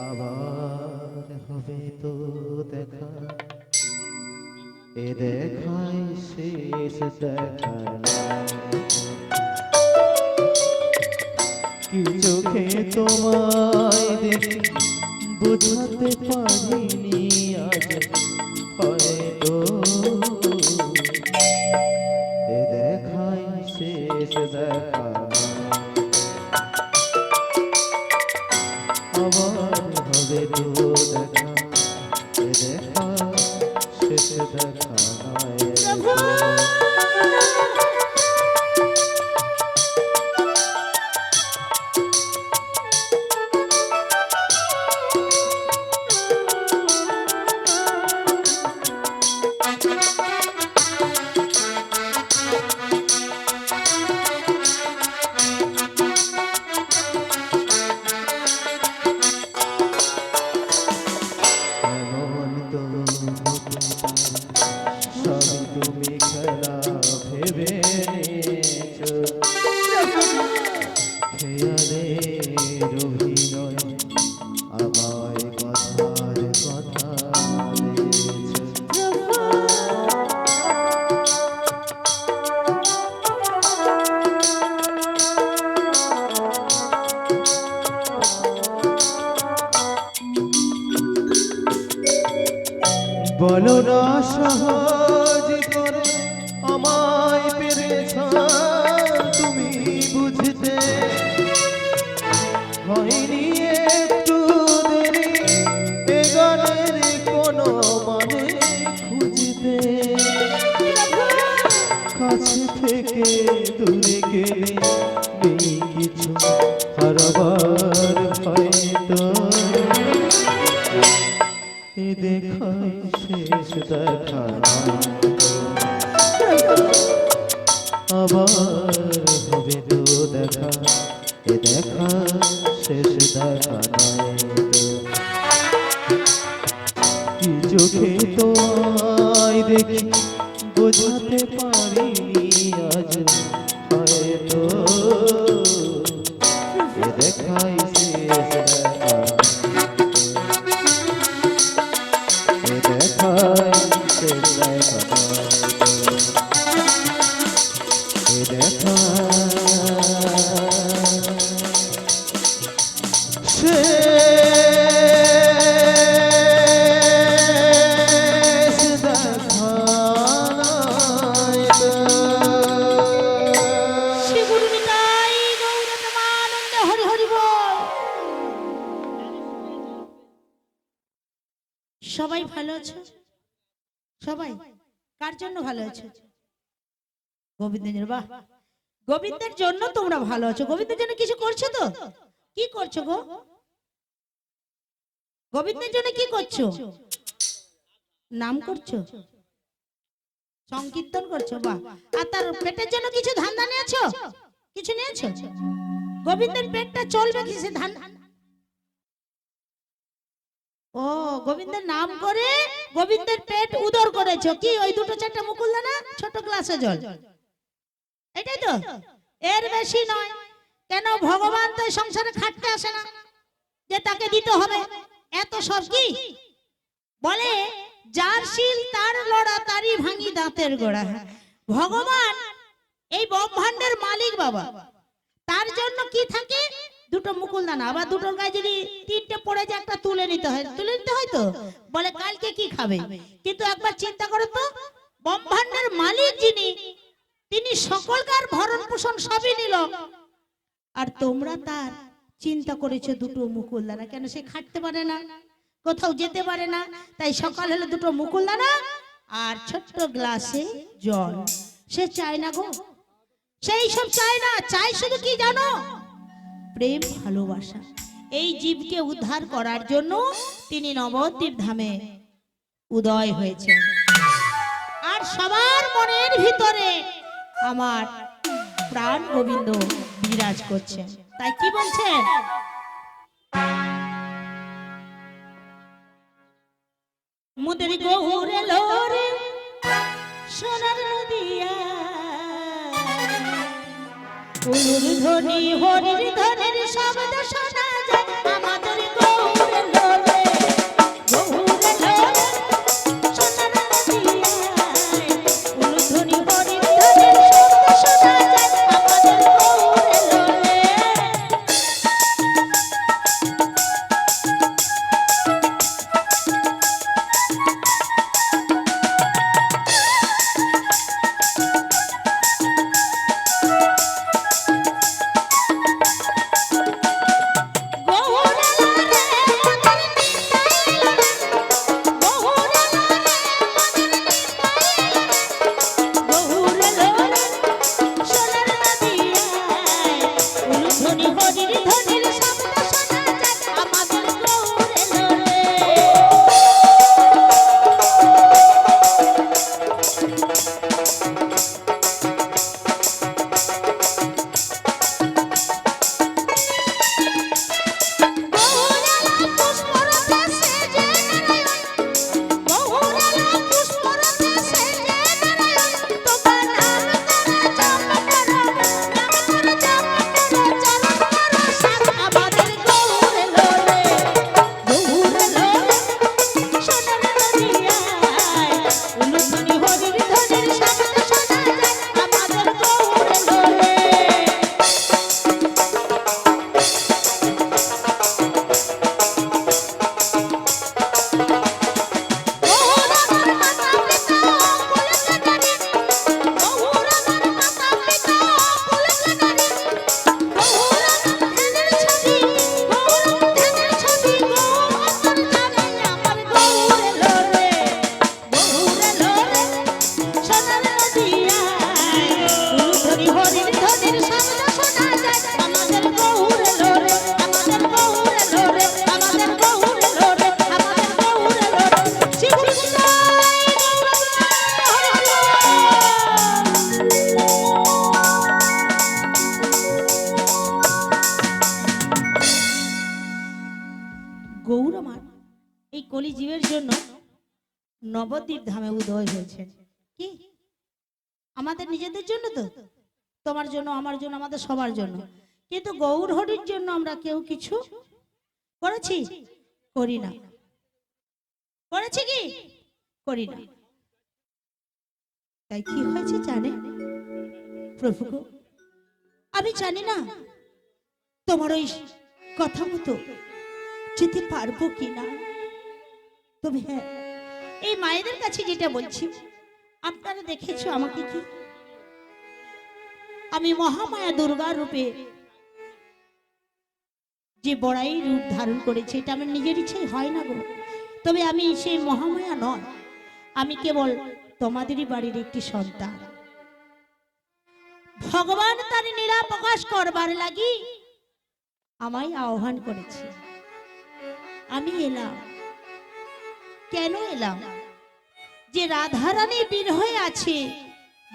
আবার হবে তো দেখা। এ দেখায় শেষ দেখা কি চোখে তোমায় বলো না দেখা এ দেখা শেষ দেখা নয় তো চোখে তোমায় দেখি সবাই ভালো আছো? সবাই? কার জন্য ভালো আছো? গোবিন্দের বাহ। গোবিন্দের জন্য তোমরা ভালো আছো। গোবিন্দের জন্য কিছু করছ তো? কি করছ গো? গোবিন্দের জন্য কি করছ? নাম করছ? সংকীর্তন করছ, বাহ। আর তার পেটের জন্য কিছু ধান্দা নিয়েছো কিছু নিয়েছো? গোবিন্দের পেটটা চলবে কিসে ধান ও, গোবিন্দের নাম করে গোবিন্দের পেট উদর করেছ। কি, ওই দুটো চারটা মুকুল দানা ছোট গ্লাসে জল। এটাই তো? এর বেশি নয়। কেন ভগবান তো সংসারে খাটতে আসে না? যে তাকে দিতে হবে। এত সব কি? বলে, যার শিল তার লড়া, তারই ভাঙি দাঁতের গোড়া। ভগবান এই ব্রহ্মাণ্ডের মালিক বাবা। তার জন্য কি থাকে? দুটো মুকুল দানা। আবার দুটোর গায়ে যদি তিনটে পড়ে যায়, একটা তুলে নিতে হয়। তুলে নিতে হয় তো? বলে, কালকে কি খাবে? কিন্তু একবার চিন্তা করো তো, ব্রহ্মাণ্ডের মালিক যিনি, তিনি সকলকার ভরণ পোষণ সবই নিল। আর তোমরা তার চিন্তা করেছ দুটো মুকুল দানা। কেন সে খাটতে পারে না? কোথাও যেতে পারে না। তাই সকাল হলে দুটো মুকুল দানা আর ছোট্ট গ্লাসে জল। সে চায় না গো। সেই সব চায় না। চাই শুধু কি জানো? প্রেম, ভালোবাসা। এই জীবকে উদ্ধার করার জন্য তিনি নবদ্বীপ ধামে উদয় হয়েছেন। আর সবার মনের ভিতরে আমার প্রাণ গোবিন্দ বিরাজ করছে। তাই কি বলছেন? মুদের গৌরে লোরে সোনার নদিয়া উলুর ধ্বনি হরির শব্দ উদয় কি? আমাদের নিজেদের জন্য তো? তোমার জন্য, আমার জন্য, আমাদের সবার জন্য। কিন্তু গৌর হরির জন্য আমরা কেউ কিছু করেছি? করি না। করেছি কি? করি না। তাই কি হয়েছে জানে? প্রভু আমি জানি না। তোমার ওই কথা মতো যেতে পারব কিনা? তুমি হ্যাঁ এই মায়েদের কাছে যেটা বলছি, আপনারা দেখেছ আমাকে কি? আমি মহামায়া দুর্গা রূপে যে বড়াই রূপ ধারণ করেছে, এটা আমার নিজের ইচ্ছাই হয় না গো। তবে আমি সেই মহামায়া নয়, আমি কেবল তোমাদেরই বাড়ির একটি সন্তান। ভগবান তার নীলা প্রকাশ করবার লাগি আমায় আহ্বান করেছে। আমি এলাম। কেন এলাম? যে রাধারানী বীর হয়ে আছে,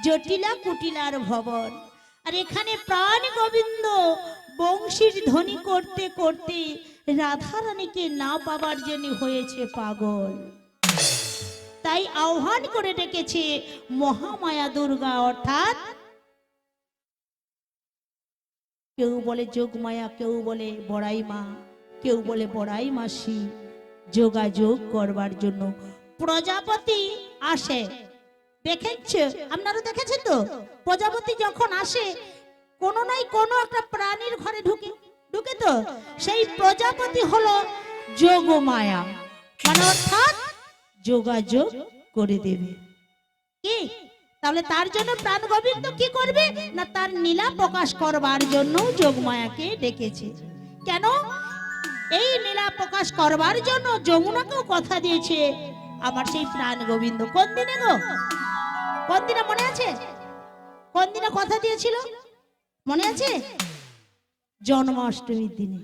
জটিলা কুটিলার ভবন। আর এখানে প্রাণ গোবিন্দ বংশীর ধ্বনি করতে করতে রাধারানীকে না পাবার জন্য হয়েছে পাগল। তাই আহ্বান করে ডেকেছে মহামায়া দুর্গা, অর্থাৎ কেউ বলে যোগমায়া, কেউ বলে বড়াই মা কেউ বলে বড়াই মাসি যোগাযোগ করবার জন্য প্রজাপতি আসে। দেখেছ আপনারা দেখেছেন তো? প্রজাপতি যখন আসে, কোনো নাই কোনো একটা প্রাণীর ঘরে ঢুকে ঢুকে তো? সেই প্রজাপতি হলো যোগমায়া। মানে অর্থাৎ যোগাযোগ করে দেবে। কি? তাহলে তার জন্য প্রাণ গোবিন্দ কি করবে? না তার নীলা প্রকাশ করবার জন্য যোগমায়াকে ডেকেছে। কেন? এই লীলা প্রকাশ করবার জন্য যমুনাকেও কথা দিয়েছে। আমার সেই প্রাণ গোবিন্দ। কোন দিনে গো? কোন দিনে মনে আছে? কোন দিনে কথা দিয়েছিল? মনে আছে? জন্মাষ্টমীর দিনে।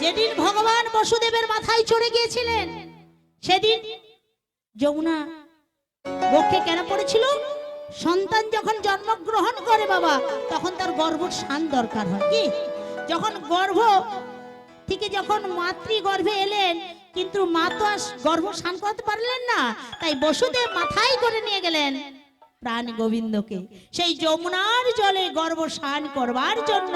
যেদিন ভগবান বসুদেবের মাথায় চড়ে গিয়েছিলেন, সেদিন যমুনা বক্ষে কেন পড়েছিল? সন্তান যখন জন্মগ্রহণ করে বাবা, তখন তার গর্ভ শান দরকার হয়। কি? যখন গর্ভ থেকে যখন মাতৃ গর্ভে এলেন, কিন্তু মা তো আর গর্ভ শান করতে পারলেন না, তাই বসুদেব মাথায় করে নিয়ে গেলেন প্রাণ গোবিন্দকে। সেই যমুনার জলে গর্ভ স্নান করবার জন্য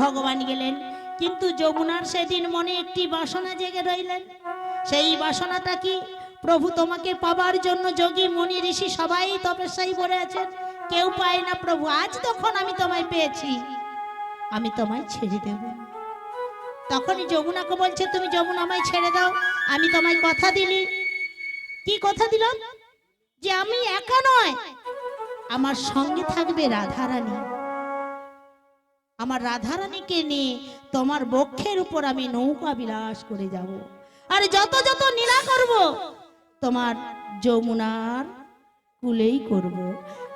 ভগবান গেলেন। কিন্তু যমুনার সেদিন মনে একটি বাসনা জেগে রইলেন। সেই বাসনাটা কি? প্রভু তোমাকে পাবার জন্য যোগী, মুনি, ঋষি সবাই তপস্যায় পড়ে আছেন। কেউ পায় না প্রভু, আজ তখন আমি তোমায় পেয়েছি। আমি তোমায় ছেড়ে দেব। তখনই যমুনাকে বলছে, তুমি যমুনা আমায় ছেড়ে দাও, আমি তোমায় কথা দিলি। কি কথা দিলাম যে আমি একা নয়, আমার সঙ্গে থাকবে রাধারানী। আমার রাধারানীকে নিয়ে তোমার বক্ষের উপর আমি নৌকা বিলাস করে যাব। আর যত যত নীলা করব, তোমার যমুনার কুলেই করব।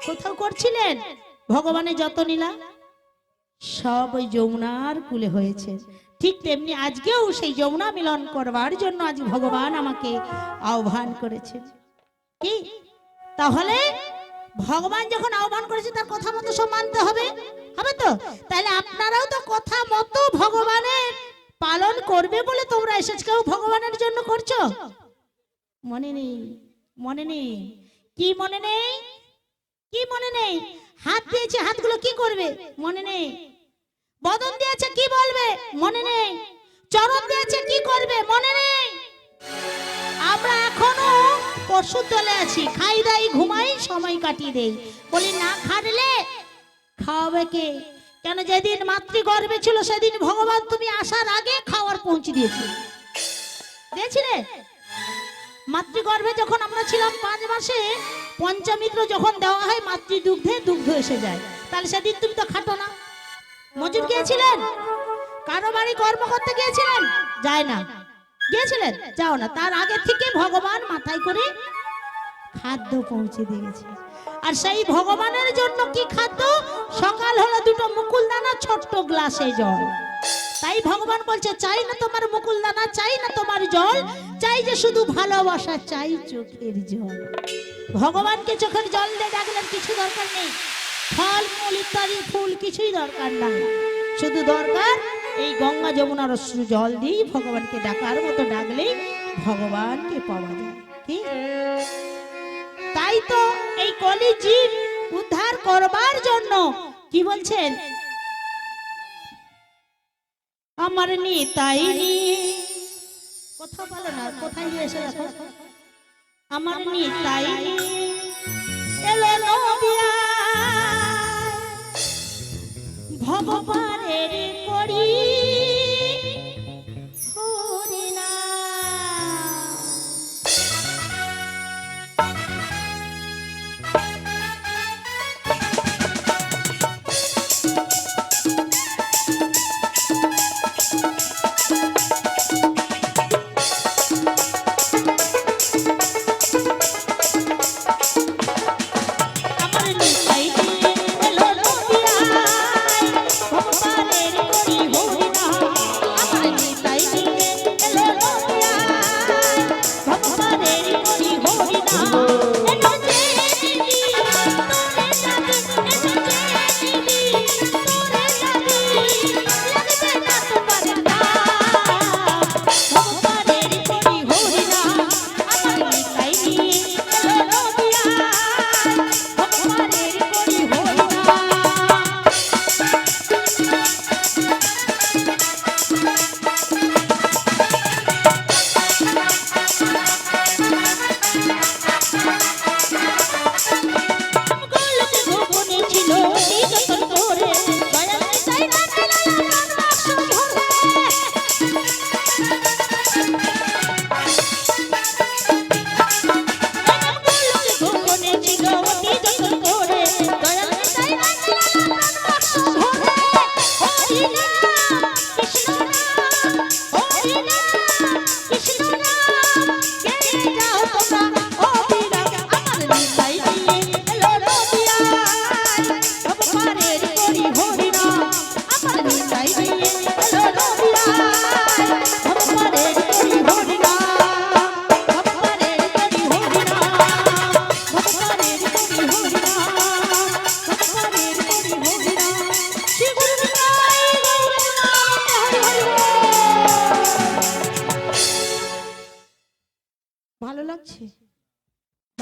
কোথাও করছিলেন? ভগবানের যত নীলা সব ওই যমুনার কুলে হয়েছে। ঠিক তেমনি আজকেও সেই যমুনা মিলন করবার জন্য আজ ভগবান আমাকে আহ্বান করেছে। কি? তাহলে ভগবান যখন আহ্বান করেছে, তার কথা মতো সব মানতে হবে? হবে তো? তাহলে আপনারাও তো কথা মতো ভগবানের পালন করবে বলে তোমরা এসেছ কেউ ভগবানের জন্য করছ? মনে নেই মনে নেই। কি মনে নেই? কি মনে নেই? হাত দিয়েছে, হাতগুলো কি করবে? মনে নেই। বদন দিয়েছে কি বলবে? মনে নেই। চরণ দিয়েছে কি করবে? মনে নেই। আমরা এখনও পশুর দলে আছি। খাই দাই, ঘুমাই, সময় কাটিয়ে দেই। বলি, না খাটলে খাওয়াবে কে? কেন যেদিন মাতৃগর্ভে ছিল, সেদিন ভগবান তুমি আসার আগে খাওয়ার পৌঁছে দিয়েছে। দিয়েছিলে? মাতৃগর্ভে যখন আমরা ছিলাম পাঁচ মাসে পঞ্চামিত্র যখন দেওয়া হয় মাতৃ দুগ্ধে দুগ্ধ এসে যায়। তাহলে সেদিন তুমি তো খাটো না। মজুর গিয়েছিলেন? কারও বাড়ি কর্ম করতে গিয়েছিলেন? যায় না। গিয়েছিলেন? যাও না। তার আগে থেকে ভগবান মাথায় করে খাদ্য পৌঁছে দিয়েছে আর সেই ভগবানের জন্য কি খাদ্য? সকাল হলো দুটো মুকুল দানা ছোট্ট গ্লাসে জল। তাই ভগবান বলছে, চাই না তোমার মুকুল দানা চাই না তোমার জল, চাই যে শুধু ভালোবাসা, চাই চোখের জল। ভগবানকে চোখের জল দিয়ে ডাকলেন, কিছু দরকার নেই। ফল মূল ইত্যাদি, ফুল কিছুই দরকার নাই। শুধু দরকার, এই গঙ্গা যমুনার অশ্রু জল দিয়েই ভগবানকে ডাকার মতো ডাকলেই ভগবানকে পাওয়া যায়। ঠিক তাই তো এই কলি জীব উদ্ধার করবার জন্য কি বলছেন? আমার নিতাই কথা বলো না, কোথায় এসে দেখো? আমার নিতাই এলো নদিয়া। ভগবানের করি।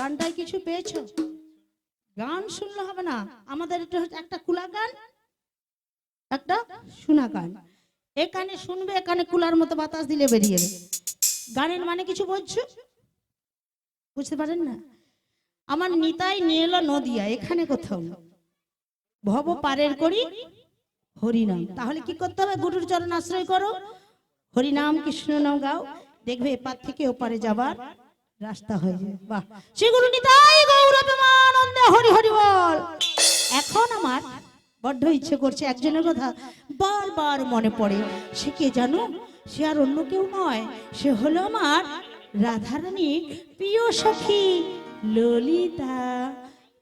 গানটায় কিছু পেয়েছ? গান শুনলে হবে না। আমাদের এটা হচ্ছে একটা কুলা গান, একটা শোনা গান। এখানে শুনবে, এখানে কুলার মতো বাতাস দিলে বেরিয়ে যাবে। গানের মানে কিছু বলছো? বুঝতে পারেন না? আমার নিতাই নিয়ে এলো নদিয়া, এখানে কোথাও। ভব পারের করি হরিনাম। তাহলে কি করতে হবে? গুরুর চরণ আশ্রয় করো। হরিনাম কৃষ্ণ নাম গাও। দেখবে এপার থেকে ওপারে যাবার রাস্তা হয়ে যাবে। বাহ। সেগুলো নিতাই গৌরবেমানন্দে হরি হরি বল এখন আমার বড্ড ইচ্ছে করছে একজনের কথা বারবার মনে পড়ে। সে কে জানো? সে আর অন্য কেউ নয়। সে হলো আমার রাধারানী প্রিয় সখী ললিতা।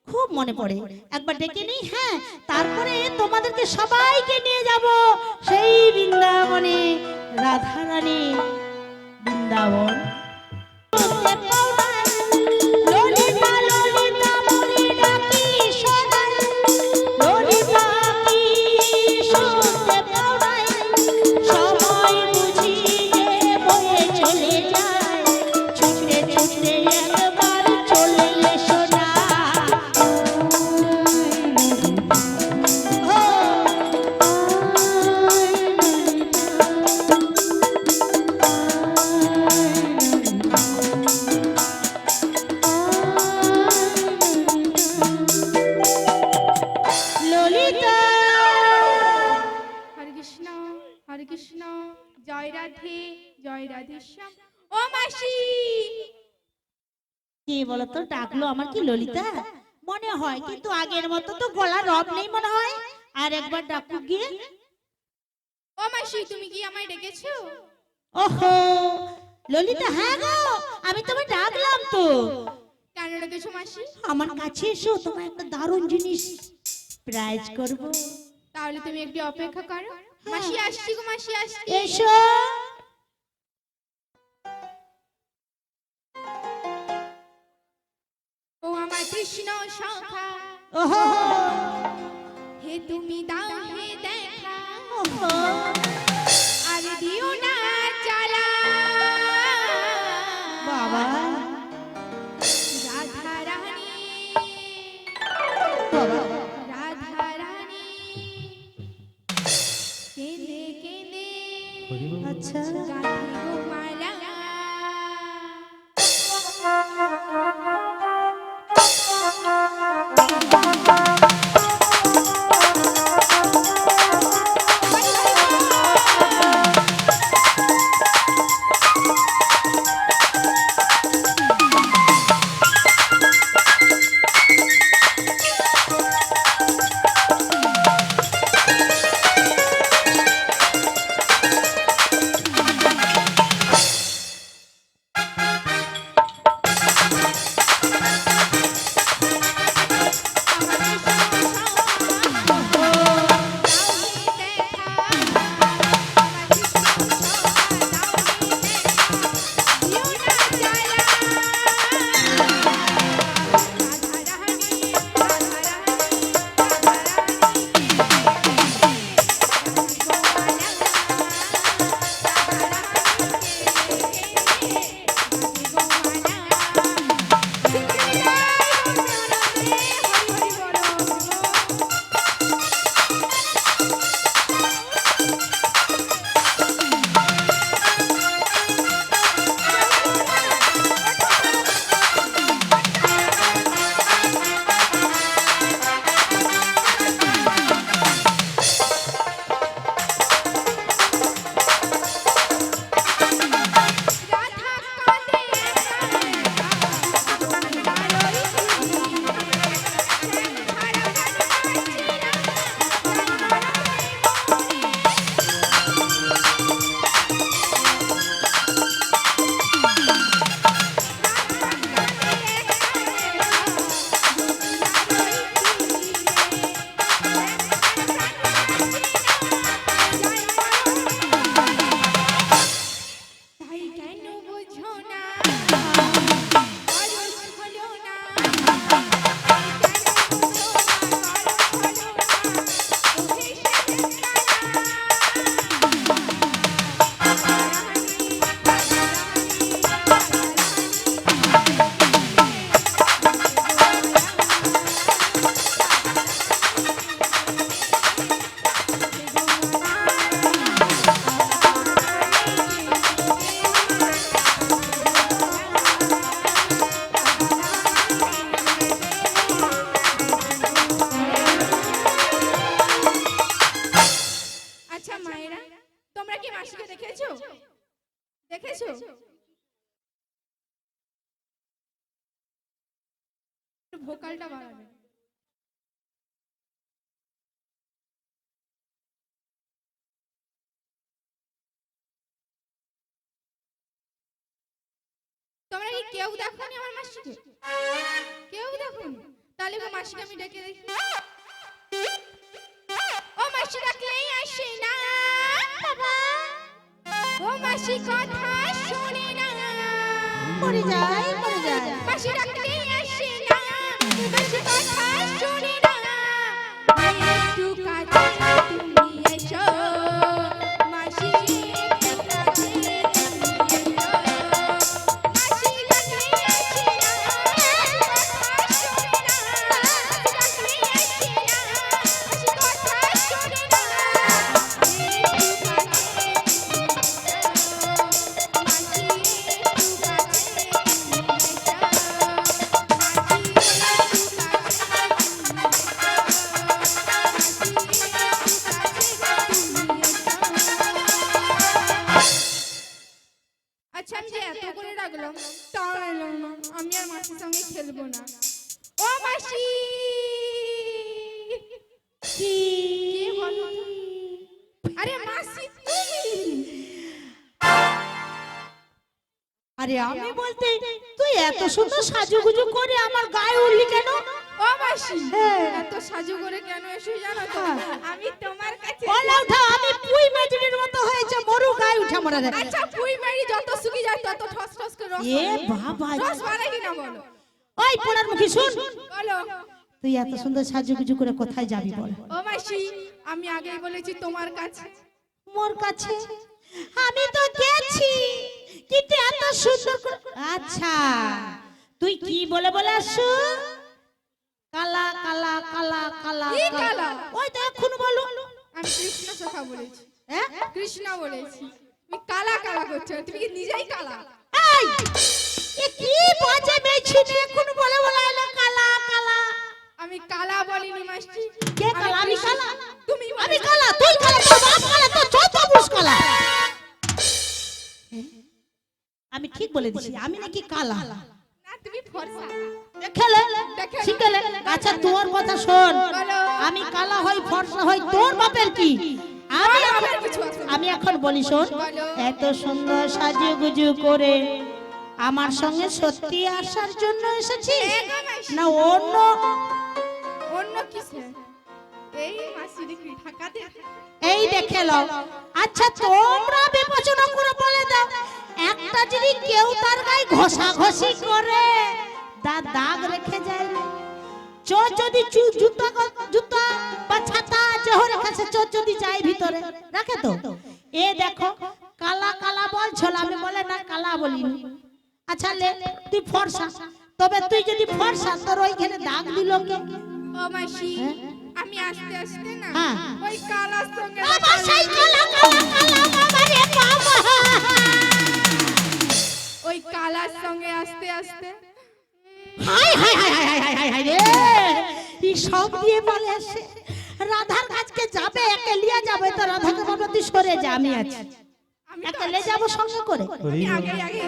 খুব মনে পড়ে। একবার ডেকে নেই হ্যাঁ? তারপরে তোমাদেরকে সবাইকে নিয়ে যাব সেই বৃন্দাবনে, রাধারানী বৃন্দাবন। ললিতা জয় রাধে শ্যাম ও মাসি! কে বলতো ডাকলো আমার কি ললিতা? মনে হয় কিন্তু আগের মতো তো গলার রব নেই মনে হয়। আর একবার ডাকু গিয়ে। ও মাসি তুমি কি আমায় ডেকেছো? ওহো! ললিতা হ্যাঁ গো আমি তোমায় ডাকলাম তো। কেন ডেকেছো মাসি? আমার কাছে এসো তোমার একটা দারুণ জিনিস প্রাইজ করব। তাহলে তুমি একটু অপেক্ষা করো। মাসি আসছি গো মাসি আসছি। এসো। কৃষ্ণ সখা। হে তুমি দাও হে দেখা। আর দিও না চালা। বাবা। রাধা রানী। রাধা রানী। কেঁদে কেঁদে। আচ্ছা। গাঁথি গো বাড়াবে তোমরা কি কেউ দেখোনি আমার মাসিকে? কেউ দেখোনি? তাহলে গো মাসিকে আমি ডেকে দেখি ও মাসি ডাকলেই আসে না। বাবা। ও মাসি কথা শোনে না। মরে যায় মরে যায়। মাসি ডাকলেই মাসি কথা শোনে আরে আমি বলতে তুই এত সুন্দর সাজুগুজু করে আমার গায়ে উঠলি কেন? হ্যাঁ। এত সাজু করে কেন এসে জানো তো? হ্যাঁ। আমি তোমার কাছে বলা উঠা আমি পুই মেজুরির মতো হয়েছে মরু গায়ে উঠা মরা রে আচ্ছা পুই মারি যত যায় তত ঠস ঠস করে রস এ বাবা রস বানাই কিনা বলো? ওই পোড়ার মুখী শুন। বলো। তুই এত সুন্দর সাজুগুজু করে কোথায় যাবি বল? ও মাসি আমি আগেই বলেছি তোমার কাছে। মোর কাছে? আমি তো গেছি। কিন্তু এত সুন্দর আচ্ছা তুই কি বলে বলে আসু কালা কালা কালা কালা কালা? ওই তো এখন বলো। আমি কৃষ্ণ কথা বলেছি। হ্যাঁ? কৃষ্ণ বলেছি। তুমি কালা কালা করছ। তুমি কি নিজেই কালা? এই এ কি বাজে মেয়েছি রে এখন বলে বলে এলো কালা কালা। আমি কালা বলিনি মাসি। কে কালা? আমি কালা? তুমি আমি কালা তুই কালা তোর বাপ কালা তোর যত বুঝ কালা। আমি ঠিক বলে দিছি আমি নাকি কালা। না তুমি ফর্সা। দেখেলে? দেখে। শিখেলে? আচ্ছা তোর কথা শোন। আমি কালা হই ফর্সা হই তোর বাপের কি? আমি কিছু আমি এখন বলি শোন এত সুন্দর সাজুগুজু করে আমার সঙ্গে সত্যি আসার জন্য এসেছি না অন্য অন্য দে এই দেখে লও। আচ্ছা তোমরা বিবেচনা করে বলে দাও। একটা যদি কেউ তার গায়ে ঘষা ঘষি করে দা দাগ রেখে যায় না। চোর যদি চু- জুতা জুতা বা ছাতা যেহ রেখেছে চোর যদি যায় ভিতরে রাখে তো? এ দেখো কালা কালা বলছিল আমি বলে না কালা বলিনি। আচ্ছা লে তুই ফর্সা। তবে তুই যদি ফর্সা তোর ওইখানে দাগ দিল কে? ও মাসি হ্যাঁ? আমি আস্তে আস্তে না হ্যাঁ। ওই কালার সঙ্গে আমার সেই কালা কালা কালা বাবা রে বাবা। ওই কালার সঙ্গে আস্তে আস্তে। হাই হাই হাই হাই হাই হাই হাই রে। এই সব দিয়ে আসে? রাধার কাছকে যাবে একে লিয়ে যাবে তো রাধাকে আমি আছি। লে সঙ্গে করে। আগে আগে।